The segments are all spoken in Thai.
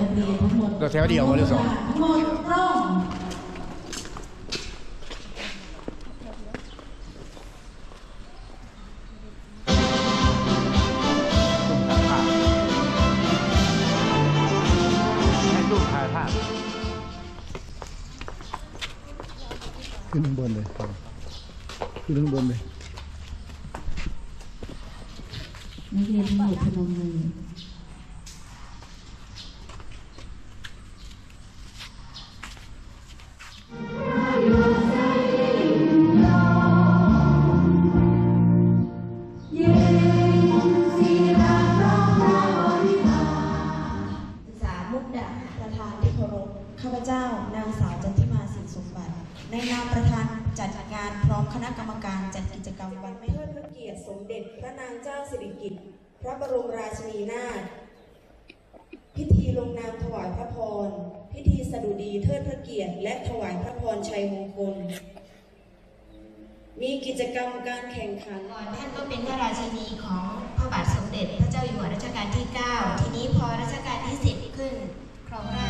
นักเรียนทั้งหมดเราแถวเดียวหรือสอง ทั้งหมดตรงให้ลูกถ่ายภาพ ขึ้นข้างบนเลยขึ้นข้างบนเลย นักเรียนทั้งหมดพนมมือ ในนามประธานจัดงานพร้อมคณะกรรมการจัดกิจกรรมวันไม่เทิดพระเกียรติสมเด็จพระนางเจ้าสิริกิติ์พระบรมราชินีนาถพิธีลงนามถวายพระพร พิธีสดุดีเทิดพระเกียรติ และถวายพระพรชัยมงคล มีกิจกรรมการแข่งขันก่อนท่านก็เป็นพระราชินีของพระบาทสมเด็จ พระเจ้าอยู่หัวรัชกาลที่ 9 ทีนี้พอรัชกาลที่ 10 ขึ้นครองราช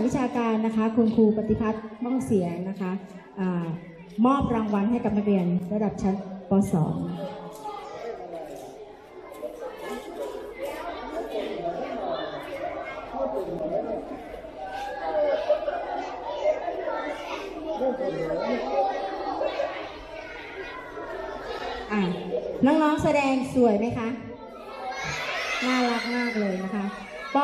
ายวิชาการนะคะคุณครูปฏิพัฒน์บ้องเสียงนะคะอามอบรางวัลให้กับนักเรียนระดับชั้นปสองอะน้องๆแสดงสวยไหมคะ น่ารักมากเลยนะคะป